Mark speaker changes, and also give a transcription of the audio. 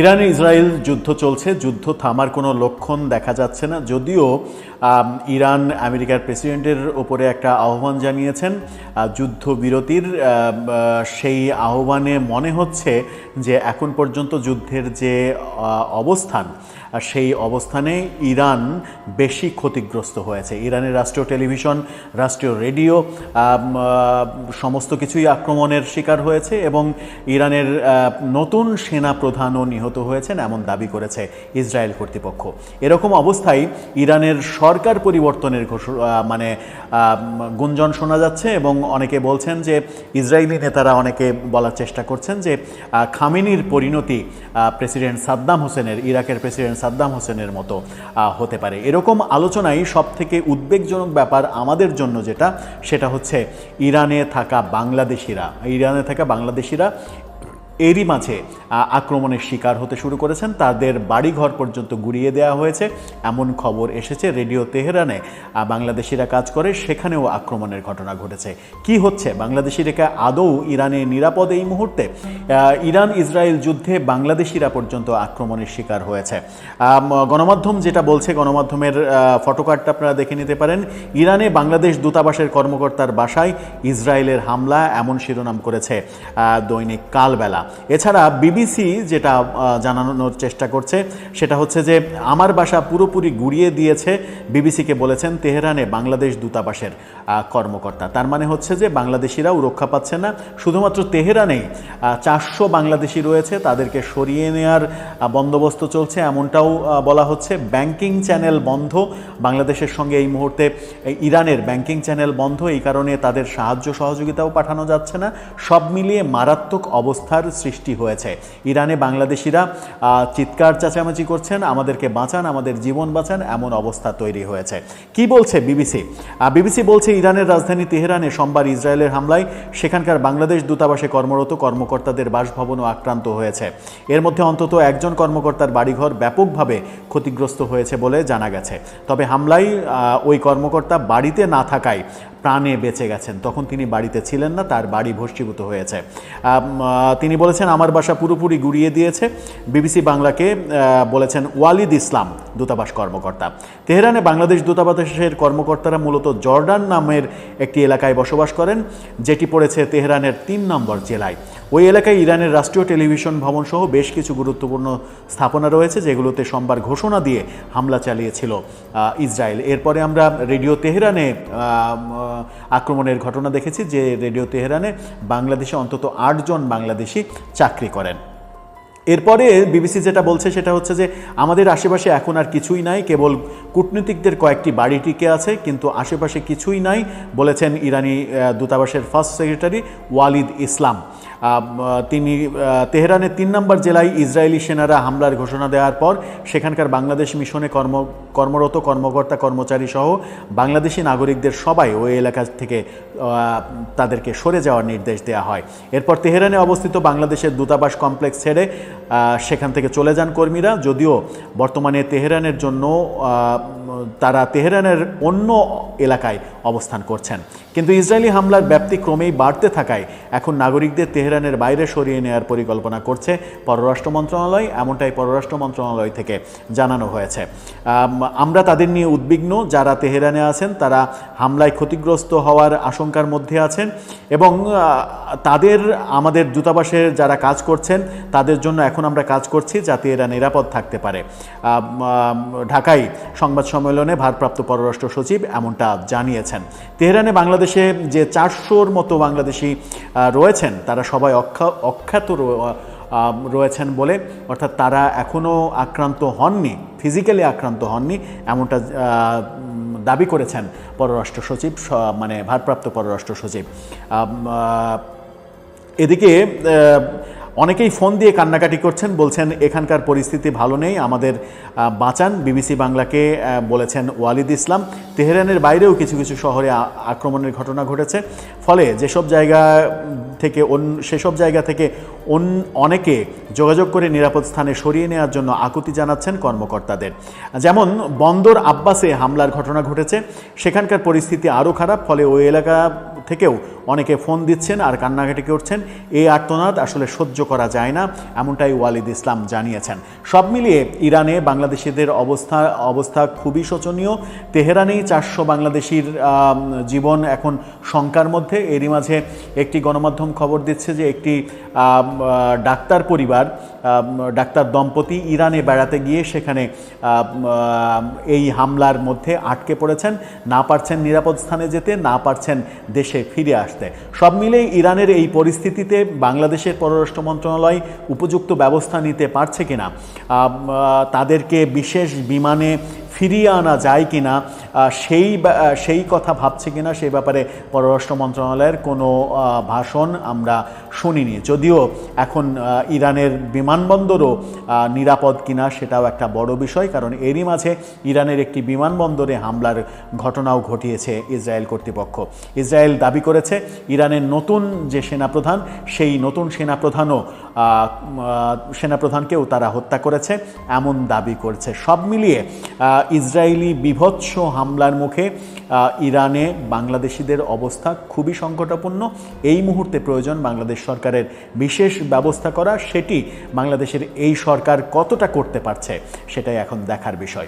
Speaker 1: Iran Israel যুদ্ধ চলছে, যুদ্ধ থামার কোনো লক্ষণ দেখা যাচ্ছে না। যদিও ইরান আমেরিকার প্রেসিডেন্টের ওপরে একটা আহ্বান জানিয়েছেন যুদ্ধবিরতির সেই আহ্বানে মনে হচ্ছে যে এখন পর্যন্ত যুদ্ধের যে অবস্থান সেই অবস্থানে ইরান বেশি ক্ষতিগ্রস্ত হয়েছে। ইরানের রাষ্ট্রীয় টেলিভিশন, রাষ্ট্রীয় রেডিও সমস্ত কিছুই আক্রমণের শিকার হয়েছে এবং ইরানের নতুন সেনা প্রধানও নিহত হয়েছেন এমন দাবি করেছে ইসরায়েল কর্তৃপক্ষ। এরকম অবস্থায় ইরানের সরকার পরিবর্তনের মানে গুঞ্জন শোনা যাচ্ছে এবং অনেকে বলছেন যে ইসরায়েলি নেতারা অনেকে বলার চেষ্টা করছেন যে খামেনির পরিণতি প্রেসিডেন্ট সাদ্দাম হোসেনের, ইরাকের প্রেসিডেন্ট সাদ্দাম হোসেনের মতো হতে পারে। এরকম আলোচনায় সব থেকে উদ্বেগজনক ব্যাপার আমাদের জন্য যেটা, সেটা হচ্ছে ইরানে থাকা বাংলাদেশিরা, ইরানে থাকা বাংলাদেশিরা এরই মাঝে আক্রমণের শিকার হতে শুরু করেছেন। তাদের বাড়িঘর পর্যন্ত গুড়িয়ে দেওয়া হয়েছে। এমন খবর এসেছে রেডিও তেহরানে। বাংলাদেশিরা কাজ করে, সেখানেও আক্রমণের ঘটনা ঘটেছে। কি হচ্ছে? বাংলাদেশিরা আদৌ ইরানে নিরাপদ এই মুহূর্তে? ইরান ইসরায়েল যুদ্ধে বাংলাদেশিরা পর্যন্ত আক্রমণের শিকার হয়েছে। গণমাধ্যম যেটা বলছে, গণমাধ্যমের ফটোকার্ডটা আপনারা দেখে নিতে পারেন। ইরানে বাংলাদেশ দূতাবাসের কর্মকর্তার বাসায় ইসরায়েলের হামলা এমন শিরোনাম করেছে দৈনিক কালবেলা। এছাড়া বিবিসি যেটা জানানোর চেষ্টা করছে, সেটা হচ্ছে যে আমার বাসা পুরোপুরি গুড়িয়ে দিয়েছে, বিবিসিকে বলেছেন তেহরানে বাংলাদেশ দূতাবাসের কর্মকর্তা। তার মানে হচ্ছে যে বাংলাদেশিরাও রক্ষা পাচ্ছে না, শুধুমাত্র তেহরানেই চারশো বাংলাদেশি রয়েছে, তাদেরকে সরিয়ে নেওয়ার বন্দোবস্ত চলছে, এমনটাও বলা হচ্ছে। ব্যাংকিং চ্যানেল বন্ধ, বাংলাদেশের সঙ্গে এই মুহূর্তে ইরানের ব্যাংকিং চ্যানেল বন্ধ, এই কারণে তাদের সাহায্য সহযোগিতাও পাঠানো যাচ্ছে না। সব মিলিয়ে মারাত্মক অবস্থার সৃষ্টি হয়েছে। ইরানে বাংলাদেশিরা চিৎকার চেঁচামেচি করছেন, আমাদেরকে বাঁচান, আমাদের জীবন বাঁচান, এমন অবস্থা তৈরি হয়েছে। কি বলছে বিবিসি? বিবিসি বলছে ইরানের রাজধানী তেহরানে সোমবার ইসরায়েলের হামলায় সেখানকার বাংলাদেশ দূতাবাসে কর্মরত কর্মকর্তাদের বাসভবনও আক্রান্ত হয়েছে। এর মধ্যে অন্তত একজন কর্মকর্তার বাড়িঘর ব্যাপকভাবে ক্ষতিগ্রস্ত হয়েছে বলে জানা গেছে। তবে হামলায় ওই কর্মকর্তা বাড়িতে না থাকায় প্রাণে বেঁচে গেছেন। তখন তিনি বাড়িতে ছিলেন না, তার বাড়ি ভস্মীভূত হয়েছে। তিনি বলেছেন, আমার বাসা পুরোপুরি গুড়িয়ে দিয়েছে। বিবিসি বাংলাকে বলেছেন, ওয়ালিদ ইসলাম, দূতাবাস কর্মকর্তা। তেহরানে বাংলাদেশ দূতাবাসের কর্মকর্তারা মূলত জর্ডান নামের একটি এলাকায় বসবাস করেন, যেটি পড়েছে তেহরানের তিন নম্বর জেলায়। ওই এলাকায় ইরানের রাষ্ট্রীয় টেলিভিশন ভবন সহ বেশ কিছু গুরুত্বপূর্ণ স্থাপনা রয়েছে, যেগুলোতে সোমবার ঘোষণা দিয়ে হামলা চালিয়েছিল ইসরায়েল। এরপরে আমরা রেডিও তেহরানে আক্রমণের ঘটনা দেখেছি যে রেডিও তেহরানে বাংলাদেশে অন্তত আটজন বাংলাদেশি চাকরি করেন। এরপরে বিবিসি যেটা বলছে সেটা হচ্ছে যে আমাদের আশেপাশে এখন আর কিছুই নাই, কেবল কূটনীতিকদের কয়েকটি বাড়ি টিকে আছে, কিন্তু আশেপাশে কিছুই নাই, বলেছেন ইরানি দূতাবাসের ফার্স্ট সেক্রেটারি ওয়ালিদ ইসলাম। তিনি তেহরানের তিন নম্বর জেলায় ইসরায়েলি সেনারা হামলার ঘোষণা দেওয়ার পর সেখানকার বাংলাদেশ মিশনে কর্ম, কর্মরত কর্মকর্তা কর্মচারী সহ বাংলাদেশি নাগরিকদের সবাই ওই এলাকা থেকে তাদেরকে সরে যাওয়ার নির্দেশ দেওয়া হয়। এরপর তেহরানে অবস্থিত বাংলাদেশের দূতাবাস কমপ্লেক্স ছেড়ে সেখান থেকে চলে যান কর্মীরা। যদিও বর্তমানে তেহরানের জন্য তারা তেহরানের অন্য এলাকায় অবস্থান করছেন। কিন্তু ইসরায়েলি হামলার ব্যাপ্তি ক্রমেই বাড়তে থাকায় এখন নাগরিকদের তেহরানের বাইরে সরিয়ে নেওয়ার পরিকল্পনা করছে পররাষ্ট্র মন্ত্রণালয়, এমনটাই পররাষ্ট্র মন্ত্রণালয় থেকে জানানো হয়েছে। আমরা তাদের নিয়ে উদ্বিগ্ন, যারা তেহরানে আছেন, তারা হামলায় ক্ষতিগ্রস্ত হওয়ার আশঙ্কার মধ্যে আছেন এবং তাদের, আমাদের দূতাবাসের যারা কাজ করছেন, তাদের জন্য এখন আমরা কাজ করছি যাতে এরা নিরাপদ থাকতে পারে। ঢাকায় সংবাদ সম্মেলনে ভারপ্রাপ্ত পররাষ্ট্র সচিব এমনটা জানিয়েছেন। তেহরানে বাংলাদেশে যে চারশোর মতো বাংলাদেশি রয়েছেন, তারা সবাই অক্ষা অখ্যাত রয়েছেন বলে, অর্থাৎ তারা এখনও আক্রান্ত হননি, ফিজিক্যালি আক্রান্ত হননি, এমনটা দাবি করেছেন পররাষ্ট্র সচিব মানে ভারপ্রাপ্ত পররাষ্ট্র সচিব। এদিকে অনেকেই ফোন দিয়ে কান্নাকাটি করছেন, বলছেন, এখানকার পরিস্থিতি ভালো নেই, আমাদের বাঁচান। বিবিসি বাংলাকে বলেছেন ওয়ালিদ ইসলাম। তেহরানের বাইরেও কিছু কিছু শহরে আক্রমণের ঘটনা ঘটেছে। ফলে যেসব জায়গা থেকে সেসব জায়গা থেকে অন, অনেকে যোগাযোগ করে নিরাপদ স্থানে সরিয়ে নেওয়ার জন্য আকুতি জানাচ্ছেন কর্মকর্তাদের। যেমন, বন্দর আব্বাসে হামলার ঘটনা ঘটেছে। সেখানকার পরিস্থিতি আরও খারাপ, ফলে ওই এলাকা থেকেও অনেকে ফোন দিচ্ছেন আর কান্নাকাটি করছেন। এই আর্তনাদ আসলে সহ্য করা যায় না, এমনটাই ওয়ালিদ ইসলাম জানিয়েছেন। সব মিলিয়ে ইরানে বাংলাদেশিদের অবস্থা অবস্থা খুবই শোচনীয়। তেহরানেই চারশো বাংলাদেশির জীবন এখন শঙ্কার মধ্যে। এরই মাঝে একটি গণমাধ্যম খবর দিচ্ছে যে একটি ডাক্তার পরিবার ডাক্তার দম্পতি ইরানে বেড়াতে গিয়ে সেখানে এই হামলার মধ্যে আটকে পড়েছেন। না পারছেন নিরাপদ স্থানে যেতে, না পারছেন দেশে ফিরে আসতে। সব মিলেই ইরানের এই পরিস্থিতিতে বাংলাদেশের পররাষ্ট্র মন্ত্রণালয় উপযুক্ত ব্যবস্থা নিতে পারছে কিনা। তাদেরকে বিশেষ বিমানে ফিরিয়ে আনা যায় কি না সেই সেই কথা ভাবছে কিনা সেই ব্যাপারে পররাষ্ট্র মন্ত্রণালয়ের কোনো ভাষণ আমরা শুনিনি। যদিও এখন ইরানের বিমানবন্দরও নিরাপদ কিনা সেটাও একটা বড় বিষয়, কারণ এরই মাঝে ইরানের একটি বিমানবন্দরে হামলার ঘটনাও ঘটিয়েছে ইসরায়েল কর্তৃপক্ষ। ইসরায়েল দাবি করেছে, ইরানের নতুন যে সেনাপ্রধান, সেই নতুন সেনাপ্রধানও সেনাপ্রধানকেও তারা হত্যা করেছে, এমন দাবি করছে। সব মিলিয়ে ইসরায়েলি বিভৎস হামলার মুখে ইরানে বাংলাদেশিদের অবস্থা খুবই সংকটাপন্ন। এই মুহূর্তে প্রয়োজন বাংলাদেশ সরকারের বিশেষ ব্যবস্থা করা। সেটি বাংলাদেশের এই সরকার কতটা করতে পারছে, সেটাই এখন দেখার বিষয়।